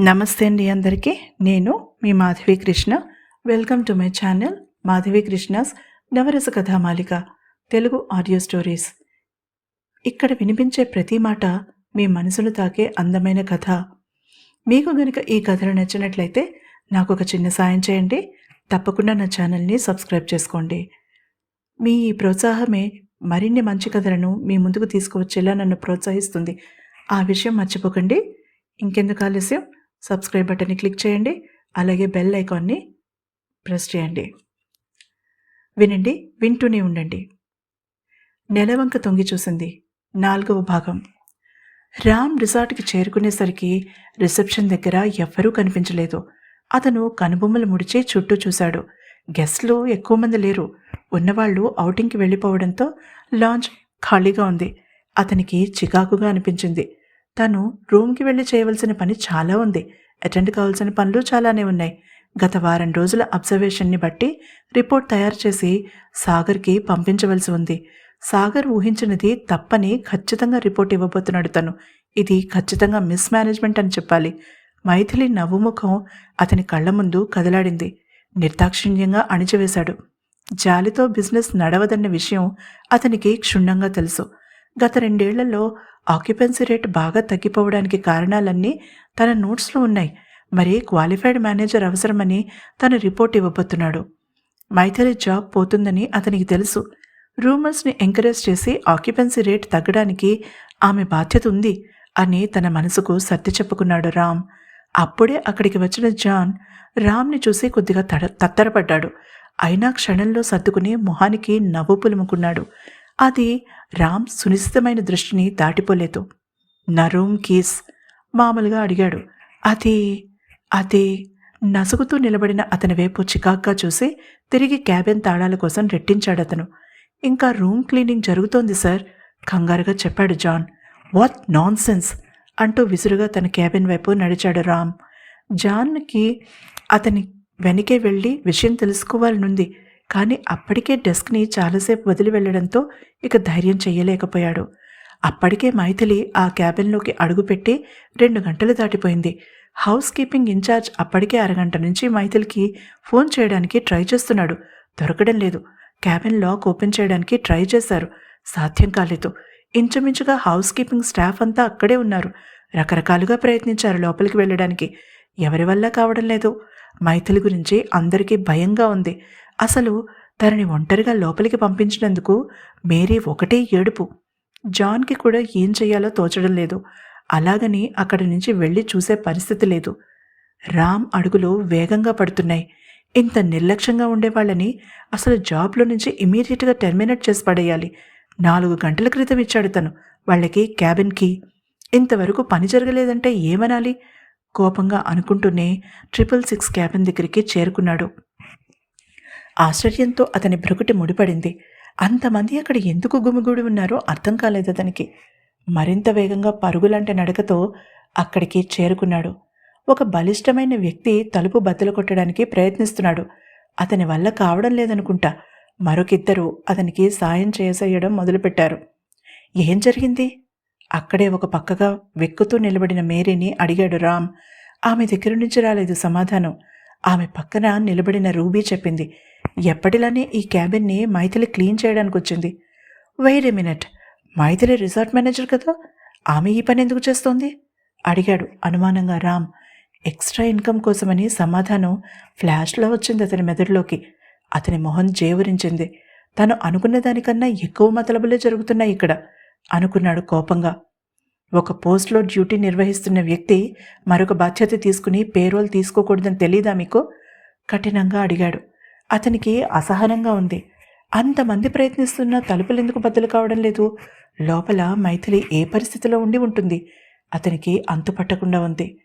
నమస్తే అండి అందరికీ. నేను మీ Madhavi Krishna. Welcome to my channel Madhavi Krishna's Navarasa Kathamalika Telugu audio stories. ఇక్కడ వినిపించే ప్రతి మాట మీ మనసును తాకే అందమైన కథ. మీకు గనుక ఈ కథలు నచ్చినట్లయితే నాకు ఒక చిన్న సాయం చేయండి. తప్పకుండా నా ఛానల్ని సబ్స్క్రైబ్ చేసుకోండి. మీ ఈ ప్రోత్సాహమే మరిన్ని మంచి కథలను మీ ముందుకు తీసుకువచ్చేలా నన్ను ప్రోత్సహిస్తుంది. ఆ విషయం మర్చిపోకండి. ఇంకెందుకు ఆలస్యం? సబ్స్క్రైబ్ బటన్ని క్లిక్ చేయండి. అలాగే బెల్ ఐకాన్ని ప్రెస్ చేయండి. వినండి వింటూనే ఉండండి. నెలవంక తొంగి చూసింది. నాలుగవ భాగం. రామ్ రిసార్ట్కి చేరుకునేసరికి రిసెప్షన్ దగ్గర ఎవ్వరూ కనిపించలేదు. అతను కనుబొమ్మలు ముడిచి చుట్టూ చూశాడు. గెస్ట్లు ఎక్కువ మంది లేరు. ఉన్నవాళ్ళు ఔటింగ్కి వెళ్ళిపోవడంతో లాంచ్ ఖాళీగా ఉంది. అతనికి చికాకుగా అనిపించింది. తను రూమ్కి వెళ్ళి చేయవలసిన పని చాలా ఉంది. అటెండ్ కావాల్సిన పనులు చాలానే ఉన్నాయి. గత వారం రోజుల అబ్జర్వేషన్ని బట్టి రిపోర్ట్ తయారు చేసి సాగర్కి పంపించవలసి ఉంది. సాగర్ ఊహించినది తప్పని ఖచ్చితంగా రిపోర్ట్ ఇవ్వబోతున్నాడు తను. ఇది ఖచ్చితంగా మిస్ మేనేజ్మెంట్ అని చెప్పాలి. మైథిలి నవ్వుముఖం అతని కళ్ళ ముందు కదలాడింది. నిర్దాక్షిణ్యంగా అణిచివేశాడు. జాలితో బిజినెస్ నడవదన్న విషయం అతనికి క్షుణ్ణంగా తెలుసు. గత రెండేళ్ళలో ఆక్యుపెన్సీ రేట్ బాగా తగ్గిపోవడానికి కారణాలన్నీ తన నోట్స్లో ఉన్నాయి. మరి క్వాలిఫైడ్ మేనేజర్ అవసరమని తన రిపోర్ట్ ఇవ్వబోతున్నాడు. మైథిలి జాబ్ పోతుందని అతనికి తెలుసు. రూమర్స్ని ఎంకరేజ్ చేసి ఆక్యుపెన్సీ రేట్ తగ్గడానికి ఆమె బాధ్యత ఉంది అని తన మనసుకు సర్ది చెప్పుకున్నాడు రామ్. అప్పుడే అక్కడికి వచ్చిన జాన్ రామ్ని చూసి కొద్దిగా తడ తత్తరపడ్డాడు. అయినా క్షణంలో సర్దుకుని మొహానికి నవ్వు పులుముకున్నాడు. అది రామ్ సునిశ్చితమైన దృష్టిని దాటిపోలేదు. నా రూమ్ కీస్ మామూలుగా అడిగాడు. అది అది నసుగుతూ నిలబడిన అతని వైపు చికాక్గా చూసి తిరిగి క్యాబిన్ తాళాల కోసం రెట్టించాడు అతను. ఇంకా రూమ్ క్లీనింగ్ జరుగుతోంది సార్ కంగారుగా చెప్పాడు జాన్. వాట్ నాన్ సెన్స్ అంటూ విసురుగా తన క్యాబిన్ వైపు నడిచాడు రామ్. జాన్కి అతని వెనకే వెళ్ళి విషయం తెలుసుకోవాలనుంది. కానీ అప్పటికే డెస్క్ని చాలాసేపు వదిలి వెళ్ళడంతో ఇక ధైర్యం చెయ్యలేకపోయాడు. అప్పటికే మైథిలి ఆ క్యాబిన్లోకి అడుగుపెట్టి రెండు గంటలు దాటిపోయింది. హౌస్ కీపింగ్ ఇన్ఛార్జ్ అప్పటికే అరగంట నుంచి మైథిల్కి ఫోన్ చేయడానికి ట్రై చేస్తున్నాడు. దొరకడం లేదు. క్యాబిన్ లాక్ ఓపెన్ చేయడానికి ట్రై చేశారు. సాధ్యం కాలేదు. ఇంచుమించుగా హౌస్ కీపింగ్ స్టాఫ్ అంతా అక్కడే ఉన్నారు. రకరకాలుగా ప్రయత్నించారు లోపలికి వెళ్ళడానికి. ఎవరి వల్ల కావడం లేదు. మైథిలి గురించి అందరికీ భయంగా ఉంది. అసలు తనని ఒంటరిగా లోపలికి పంపించినందుకు మేరీ ఒకటే ఏడుపు. జాన్కి కూడా ఏం చేయాలో తోచడం లేదు. అలాగని అక్కడి నుంచి వెళ్ళి చూసే పరిస్థితి లేదు. రామ్ అడుగులు వేగంగా పడుతున్నాయి. ఇంత నిర్లక్ష్యంగా ఉండేవాళ్ళని అసలు జాబ్లో నుంచి ఇమీడియట్గా టెర్మినేట్ చేసి పడేయాలి. నాలుగు గంటల క్రితం ఇచ్చాడు తను. వాళ్ళకి క్యాబిన్కి. ఇంతవరకు పని జరగలేదంటే ఏమనాలి? కోపంగా అనుకుంటూనే ట్రిపుల్ సిక్స్ క్యాబిన్ దగ్గరికి చేరుకున్నాడు. ఆశ్చర్యంతో అతని భ్రుకుటి ముడిపడింది. అంతమంది అక్కడ ఎందుకు గుమిగూడి ఉన్నారో అర్థం కాలేదు అతనికి. మరింత వేగంగా పరుగులంటే నడకతో అక్కడికి చేరుకున్నాడు. ఒక బలిష్టమైన వ్యక్తి తలుపు బద్దలు కొట్టడానికి ప్రయత్నిస్తున్నాడు. అతని వల్ల కావడం లేదనుకుంటా. మరొకిద్దరు అతనికి సాయం చేసేయడం మొదలుపెట్టారు. ఏం జరిగింది? అక్కడే ఒక పక్కగా వెక్కుతూ నిలబడిన మేరీని అడిగాడు రామ్. ఆమె దగ్గర నుంచి రాలేదు సమాధానం. ఆమె పక్కన నిలబడిన రూబీ చెప్పింది. ఎప్పటిలానే ఈ క్యాబిన్ని మైథిలి క్లీన్ చేయడానికి వచ్చింది wait a minute. Maithili resort manager కదా? ఆమె ఈ పని ఎందుకు చేస్తోంది? అడిగాడు అనుమానంగా రామ్. ఎక్స్ట్రా ఇన్కమ్ కోసమని సమాధానం ఫ్లాష్లో వచ్చింది అతని మెదడులోకి. అతని మొహం జేవరించింది. తను అనుకున్న దానికన్నా ఎక్కువ మతలబులే జరుగుతున్నాయి ఇక్కడ. అనుకున్నాడు కోపంగా. ఒక పోస్ట్లో డ్యూటీ నిర్వహిస్తున్న వ్యక్తి మరొక బాధ్యత తీసుకుని పేరోల్ తీసుకోకూడదని తెలీదా మీకు? కఠినంగా అడిగాడు. అతనికి అసహనంగా ఉంది. అంతమంది ప్రయత్నిస్తున్నా తలుపులు ఎందుకు బద్దలు కావడం లేదు? లోపల మైథిలి ఏ పరిస్థితిలో ఉండి ఉంటుంది? అతనికి అంతుపట్టకుండా ఉంది.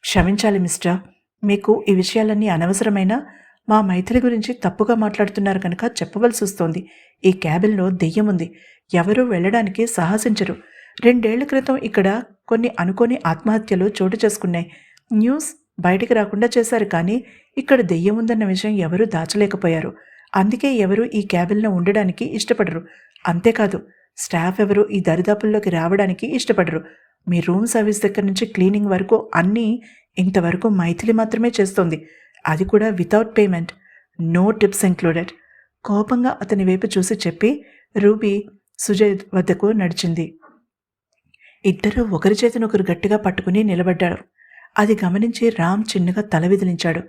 క్షమించాలి మిస్టర్. మీకు ఈ విషయాలన్నీ అనవసరమైన మా మైథిలి గురించి తప్పుగా మాట్లాడుతున్నారు కనుక చెప్పవలసి వస్తోంది. ఈ క్యాబిన్లో దెయ్యం ఉంది. ఎవరూ వెళ్ళడానికి సాహసించరు. రెండేళ్ళ క్రితం ఇక్కడ కొన్ని అనుకోని ఆత్మహత్యలు చోటు చేసుకున్నాయి. న్యూస్ బయటికి రాకుండా చేశారు కానీ ఇక్కడ దెయ్యం ఉందన్న విషయం ఎవరూ దాచలేకపోయారు. అందుకే ఎవరు ఈ క్యాబిన్లో ఉండడానికి ఇష్టపడరు. అంతేకాదు స్టాఫ్ ఎవరు ఈ దరిదాపుల్లోకి రావడానికి ఇష్టపడరు. మీ రూమ్ సర్వీస్ దగ్గర నుంచి క్లీనింగ్ వరకు అన్నీ ఇంతవరకు మైథిలి మాత్రమే చేస్తోంది. అది కూడా without payment no tips included కోపంగా అతని వైపు చూసి చెప్పి రూబీ సుజయ్ వద్దకు నడిచింది. ఇద్దరూ ఒకరి చేతినొకరు గట్టిగా పట్టుకుని నిలబడ్డారు. అది గమనించి రామ్ చిన్నగా తల విదిలించాడు.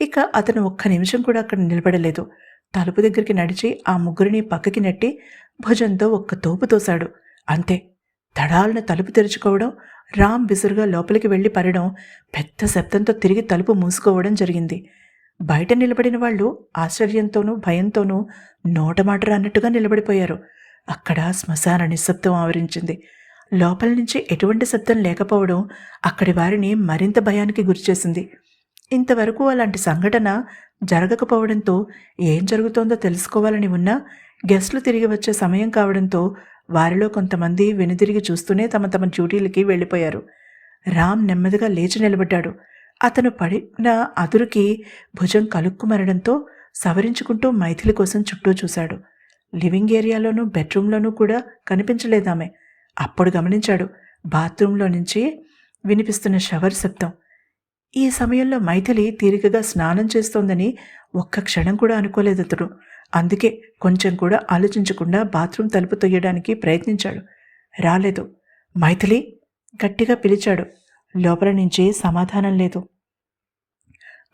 ఇక అతను ఒక్క నిమిషం కూడా అక్కడ నిలబడలేదు. తలుపు దగ్గరికి నడిచి ఆ ముగ్గురిని పక్కకి నెట్టి భుజంతో ఒక్క తోపు తోశాడు. అంతే. తడాలను తలుపు తెరుచుకోవడం రామ్ బిసురుగా లోపలికి వెళ్ళి పడడం పెద్ద శబ్దంతో తిరిగి తలుపు మూసుకోవడం జరిగింది. బయట నిలబడిన వాళ్ళు ఆశ్చర్యంతోనూ భయంతోనూ నోటమాట రానట్టుగా నిలబడిపోయారు. అక్కడ శ్మశాన నిశ్శబ్దం ఆవరించింది. లోపల నుంచి ఎటువంటి శబ్దం లేకపోవడం అక్కడి వారిని మరింత భయానికి గురిచేసింది. ఇంతవరకు అలాంటి సంఘటన జరగకపోవడంతో ఏం జరుగుతోందో తెలుసుకోవాలని ఉన్నా గెస్టులు తిరిగి వచ్చే సమయం కావడంతో వారిలో కొంతమంది వెనుదిరిగి చూస్తూనే తమ తమ డ్యూటీలకి వెళ్ళిపోయారు. రామ్ నెమ్మదిగా లేచి నిలబడ్డాడు. అతను పడిన అదురుకి భుజం కలుక్కుమరడంతో సవరించుకుంటూ మైథిలి కోసం చుట్టూ చూశాడు. లివింగ్ ఏరియాలోనూ బెడ్రూమ్లోనూ కూడా కనిపించలేదామె. అప్పుడు గమనించాడు బాత్రూంలో నుంచి వినిపిస్తున్న షవర్ శబ్దం. ఈ సమయంలో మైథిలి తీరికగా స్నానం చేస్తోందని ఒక్క క్షణం కూడా అనుకోలేదు అతడు అందుకే కొంచెం కూడా ఆలోచించకుండా బాత్రూమ్ తలుపు తొయ్యడానికి ప్రయత్నించాడు. రాలేదు. మైథిలి గట్టిగా పిలిచాడు. లోపల నుంచి సమాధానం లేదు.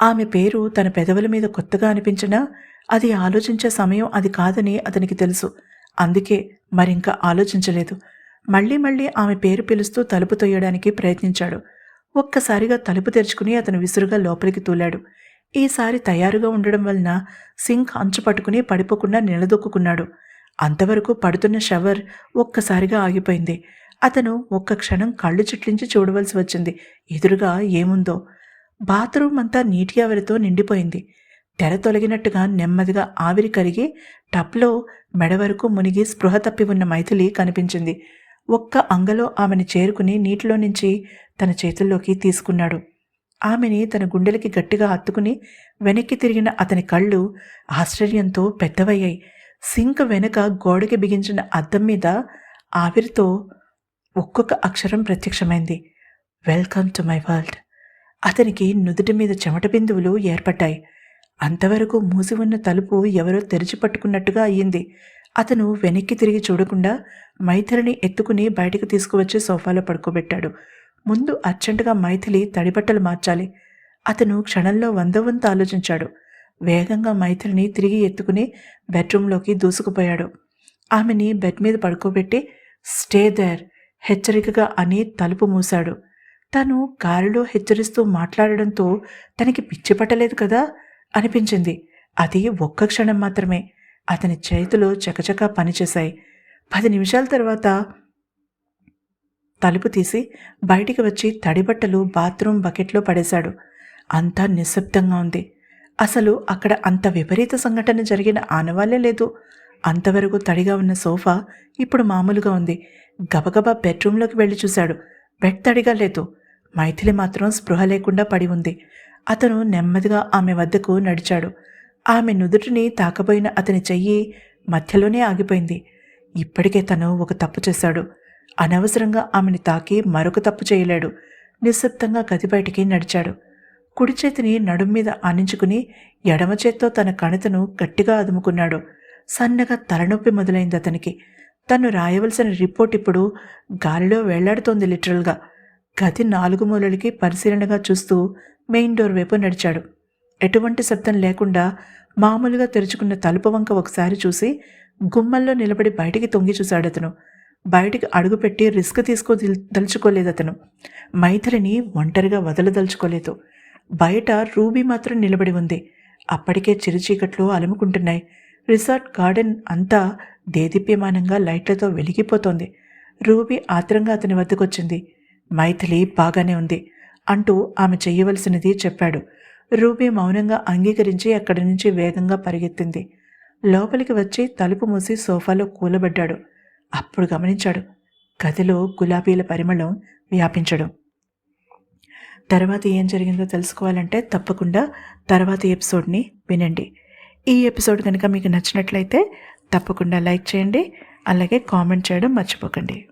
ఆమె పేరు తన పెదవుల మీద కొత్తగా అనిపించినా అది ఆలోచించే సమయం అది కాదని అతనికి తెలుసు. అందుకే మరింక ఆలోచించలేదు. మళ్ళీ మళ్ళీ ఆమె పేరు పిలుస్తూ తలుపు తొయ్యడానికి ప్రయత్నించాడు. ఒక్కసారిగా తలుపు తెరుచుకుని అతను విసురుగా లోపలికి తూలాడు. ఈసారి తయారుగా ఉండడం వలన సింక్ అంచు పట్టుకుని పడిపోకుండా నిలదొక్కున్నాడు అంతవరకు పడుతున్న షవర్ ఒక్కసారిగా ఆగిపోయింది. అతను ఒక్క క్షణం కళ్ళు చిట్లించి చూడవలసి వచ్చింది. ఎదురుగా ఏముందో? బాత్రూమ్ అంతా నీటి ఆవిరితో నిండిపోయింది. తెర తొలగినట్టుగా నెమ్మదిగా ఆవిరి కరిగి టప్లో మెడ వరకు మునిగి స్పృహ తప్పి ఉన్న మైథిలి కనిపించింది. ఒక్క అంగలో ఆమెను చేరుకుని నీటిలో నుంచి తన చేతుల్లోకి తీసుకున్నాడు. ఆమెని తన గుండెలకి గట్టిగా హత్తుకుని వెనక్కి తిరిగిన అతని కళ్ళు ఆశ్చర్యంతో పెద్దవయ్యాయి. సింక్ వెనుక గోడకి బిగించిన అద్దం మీద ఆవిరితో ఒక్కొక్క అక్షరం ప్రత్యక్షమైంది. Welcome to my world. అతనికి నుదుటి మీద చెమట బిందువులు ఏర్పడ్డాయి. అంతవరకు మూసి ఉన్న తలుపు ఎవరో తెరిచి పట్టుకున్నట్టుగా అయ్యింది. అతను వెనక్కి తిరిగి చూడకుండా మైథిలిని ఎత్తుకుని బయటకు తీసుకువచ్చి సోఫాలో పడుకోబెట్టాడు. ముందు అర్జెంటుగా మైథిలి తడిబట్టలు మార్చాలి. అతను క్షణంలో వంద వంత ఆలోచించాడు. వేగంగా మైథిలిని తిరిగి ఎత్తుకుని బెడ్రూంలోకి దూసుకుపోయాడు. ఆమెని బెడ్ మీద పడుకోబెట్టి స్టే దేర్ హెచ్చరికగా అని తలుపు మూశాడు. తను కారులో హెచ్చరిస్తూ మాట్లాడడంతో తనకి పిచ్చి పట్టలేదు కదా? అనిపించింది. అది ఒక్క క్షణం మాత్రమే. అతని చేతిలో చకచకా పనిచేశాయి. పది నిమిషాల తర్వాత తలుపు తీసి బయటికి వచ్చి తడిబట్టలు బాత్రూమ్ బకెట్లో పడేశాడు. అంతా నిశ్శబ్దంగా ఉంది. అసలు అక్కడ అంత విపరీత సంఘటన జరిగిన ఆనవాళ్ళే లేదు. అంతవరకు తడిగా ఉన్న సోఫా ఇప్పుడు మామూలుగా ఉంది. గబగబా బెడ్రూంలోకి వెళ్ళి చూశాడు. బెడ్ తడిగా లేదు. మైథిలి మాత్రం స్పృహ లేకుండా పడి ఉంది. అతను నెమ్మదిగా ఆమె వద్దకు నడిచాడు. ఆమె నుదుటిని తాకబోయిన అతని చెయ్యి మధ్యలోనే ఆగిపోయింది. ఇప్పటికే తను ఒక తప్పు చేశాడు. అనవసరంగా ఆమెని తాకి మరొక తప్పు చేయలేడు. నిశ్శబ్దంగా గది బయటికి నడిచాడు. కుడి చేతిని నడుం మీద ఆనించుకుని ఎడమ చేత్తో తన కణితను గట్టిగా అదుముకున్నాడు. సన్నగా తలనొప్పి మొదలైంది అతనికి. తను రాయవలసిన రిపోర్ట్ ఇప్పుడు గాలిలో వెళ్ళాడుతోంది లిటరల్గా. గది నాలుగు మూలలకి పరిశీలనగా చూస్తూ మెయిన్ డోర్ వైపు నడిచాడు. ఎటువంటి శబ్దం లేకుండా మామూలుగా తెరుచుకున్న తలుపు వంక ఒకసారి చూసి గుమ్మల్లో నిలబడి బయటికి తొంగి చూశాడు అతను బయటికి అడుగుపెట్టి రిస్క్ తీసుకో దలుచుకోలేదు అతను. మైథిలిని ఒంటరిగా వదలదలుచుకోలేదు. బయట రూబీ మాత్రం నిలబడి ఉంది. అప్పటికే చిరుచీకట్లు అలుముకుంటున్నాయి. రిసార్ట్ గార్డెన్ అంతా దేదీప్యమానంగా లైట్లతో వెలిగిపోతోంది. రూబీ ఆత్రంగా అతని వద్దకొచ్చింది. మైథిలి బాగానే ఉంది అంటూ ఆమె చెయ్యవలసినది చెప్పాడు. రూబీ మౌనంగా అంగీకరించి అక్కడి నుంచి వేగంగా పరిగెత్తింది. లోపలికి వచ్చి తలుపు మూసి సోఫాలో కూలబడ్డాడు. అప్పుడు గమనించాడు. గదిలో గులాబీల పరిమళం వ్యాపించడం. తర్వాత ఏం జరిగిందో తెలుసుకోవాలంటే తప్పకుండా తర్వాత ఎపిసోడ్ని వినండి. ఈ ఎపిసోడ్ కనుక మీకు నచ్చినట్లయితే తప్పకుండా లైక్ చేయండి. అలాగే కామెంట్ చేయడం మర్చిపోకండి.